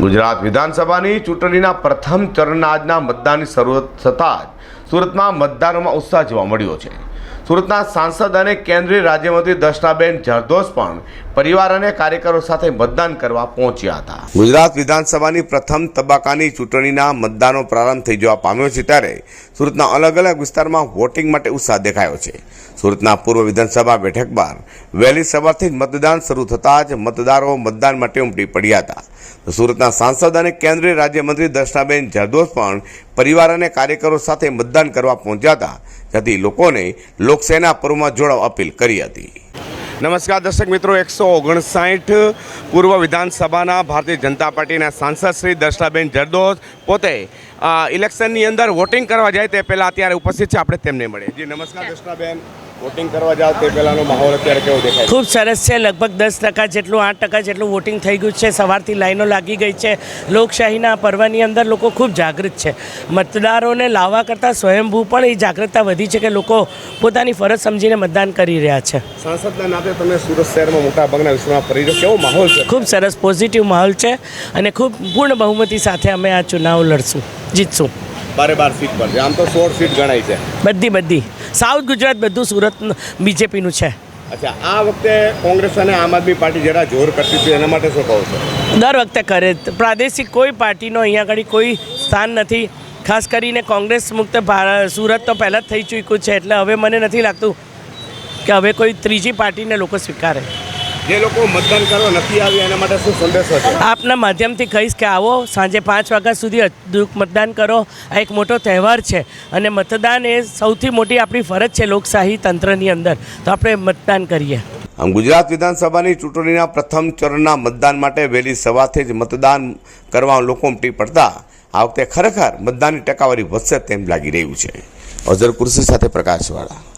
ગુજરાત વિધાનસભાની ચૂંટણીના પ્રથમ ચરણના આજના મતદાનની શરૂઆત થતાં જ સુરતમાં મતદારોમાં ઉત્સાહ જોવા મળ્યો છે. સુરતના સાંસદ અને કેન્દ્રીય રાજ્યમંત્રી દર્શનાબેન જરદોશ પણ પરિવાર અને કાર્યકરો સાથે મતદાન કરવા પહોંચ્યા હતા. ગુજરાત વિધાનસભાની પ્રથમ તબક્કાની ચૂંટણીના મતદાનનો પ્રારંભ થઈ જવા પામ્યો છે ત્યારે સુરતના અલગ અલગ વિસ્તારમાં વોટિંગ માટે ઉત્સાહ દેખાયો છે. સુરતના પૂર્વ વિધાનસભા બેઠક બાદ વહેલી સવારથી જ મતદાન શરૂ થતાં જ મતદારો મતદાન માટે ઉમટી પડ્યા હતા. સુરતના સાંસદ અને કેન્દ્રીય રાજ્યમંત્રી દર્શનાબેન જરદોસ પણ પરિવાર અને કાર્યકરો સાથે મતદાન કરવા પહોંચ્યા હતા જેથી લોકોને લોકસેના પર્વમાં જોડાવા અપીલ કરી હતી. નમસ્કાર દર્શક મિત્રો એકસો ઓગણસાઠ પૂર્વ વિધાનસભાના ભારતીય જનતા પાર્ટીના સાંસદ શ્રી દર્શનાબેન જરદોસ પોતે ઇલેક્શનની અંદર વોટિંગ કરવા જાય તે પહેલાં અત્યારે ઉપસ્થિત છે. આપણે તેમને મળીએ. જી નમસ્કાર દર્શનાબેન. વોટિંગ કરવા જાવ તે પહેલાંનો માહોલ અત્યારે કેવો દેખાય ખૂબ સરસ છે. લગભગ દસ ટકા જેટલું આઠ ટકા જેટલું વોટિંગ થઈ ગયું છે. સવારથી લાઈનો લાગી ગઈ છે. લોકશાહીના પર્વની અંદર લોકો ખૂબ જાગૃત છે. મતદારોને લાવવા કરતાં સ્વયંભૂ પણ એ જાગૃતતા વધી છે કે લોકો પોતાની ફરજ સમજીને મતદાન કરી રહ્યા છે. સાંસદના નાતે તમે સુરત શહેરમાં મોટા ભાગના વિસ્તારમાં ફરી રહ્યો કેવો માહોલ છે? ખૂબ સરસ પોઝિટિવ માહોલ છે અને ખૂબ પૂર્ણ બહુમતી સાથે અમે આ ચુનાવ લડશું જીતશું. બારે બાર સીટ પર. છે આમ તો સોળ સીટ ગણાય છે. બધી બધી. સાઉથ ગુજરાત બધું સુરત બીજેપીનું છે. અચ્છા આ વખતે કોંગ્રેસ અને આમ આદમી પાર્ટી જરા જોર કરતી હતી એના માટે શું કહો છો? દર વખતે કરે. પ્રાદેશિક કોઈ પાર્ટીનો અહીંયા આગળ કોઈ સ્થાન નથી. ખાસ કરીને કોંગ્રેસ મુક્ત ભારત સુરત તો પહેલાં જ થઈ ચૂક્યું છે એટલે હવે મને નથી લાગતું કે હવે કોઈ ત્રીજી પાર્ટીને લોકો સ્વીકારે. જે લોકો મતદાન કરવા નથી આવ્યા એના માટે શું સંદેશો છે? આપના માધ્યમથી કહીશ કે આવો સાંજે પાંચ વાગ્યા સુધી અચૂક મતદાન કરો. આ એક મોટો તહેવાર છે અને મતદાન એ સૌથી મોટી આપણી ફરજ છે લોકશાહી તંત્રની અંદર. તો આપણે મતદાન કરીએ. આમ ગુજરાત વિધાનસભાની ચૂંટણીના પ્રથમ ચરણના મતદાન માટે વહેલી સવારથી જ મતદાન કરવા લોકો ઉમટી પડતા. આ વખતે ખરેખર મતદાનની ટકાવારી વધશે તેમ લાગી રહ્યું છે. અઝર કુર્સી સાથે પ્રકાશવાળા.